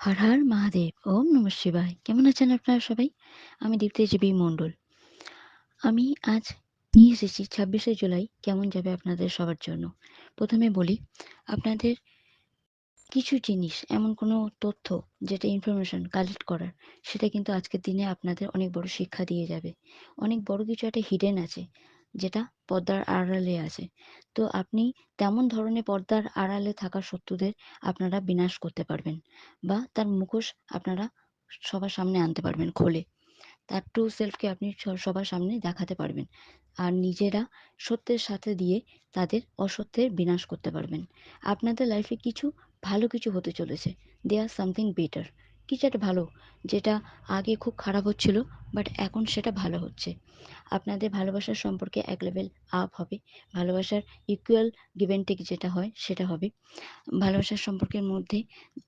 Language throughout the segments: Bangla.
হর হর মহাদেব, ওম নম শিবায়। কেমন আছেন আপনারা সবাই? আমি দীপ্তি জিবি মণ্ডল। আমি আজ নিয়ে এসেছি ছাব্বিশে জুলাই। কেমন যাবে আপনাদের সবার জন্য? প্রথমে বলি, আপনাদের কিছু জিনিস, এমন কোনো তথ্য যেটা ইনফরমেশন কালেক্ট করার, সেটা কিন্তু আজকের দিনে আপনাদের অনেক বড় শিক্ষা দিয়ে যাবে। অনেক বড় কিছু একটা হিডেন আছে, যেটা পর্দার আড়ালে আছে। তো আপনি তেমন ধরনের পর্দার আড়ালে থাকা শত্রুদের আপনারা বিনাশ করতে পারবেন বা তার মুখোশ আপনারা সবার সামনে আনতে পারবেন খোলে। তার ট্রু সেলফকে আপনি সবার সামনে দেখাতে পারবেন। আর নিজেরা সত্যের সাথে দিয়ে তাদের অসত্যের বিনাশ করতে পারবেন। আপনাদের লাইফে কিছু, ভালো কিছু হতে চলেছে। দে আর সামথিং বেটার কিছু একটা ভালো, যেটা আগে খুব খারাপ হচ্ছিল বাট এখন সেটা ভালো হচ্ছে। আপনাদের ভালোবাসার সম্পর্কে এক লেভেল আপ হবে। ভালোবাসার ইকুয়াল টেক যেটা হয়, সেটা হবে। ভালোবাসার সম্পর্কের মধ্যে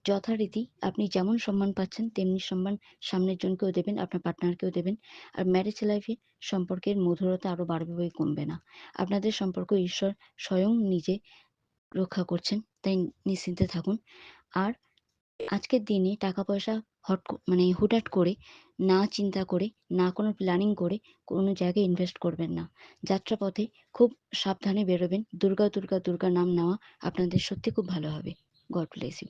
যথারীতি আপনি যেমন সম্মান পাচ্ছেন, তেমনি সম্মান সামনের জনকেও দেবেন, আপনার পার্টনারকেও দেবেন। আর ম্যারেজ লাইফে সম্পর্কের মধুরতা আরও বাড়বে বই কমবে না। আপনাদের সম্পর্ক ঈশ্বর স্বয়ং নিজে রক্ষা করছেন, তাই নিশ্চিন্তে থাকুন। আর আজকের দিনে টাকা পয়সা হট মানে হুটহাট করে না চিন্তা করে, না কোনো প্ল্যানিং করে কোনো জায়গায় ইনভেস্ট করবেন না। যাত্রাপথে খুব সাবধানে বেরোবেন। দুর্গা দুর্গা দুর্গা নাম নেওয়া আপনাদের সত্যি খুব ভালো হবে। God bless you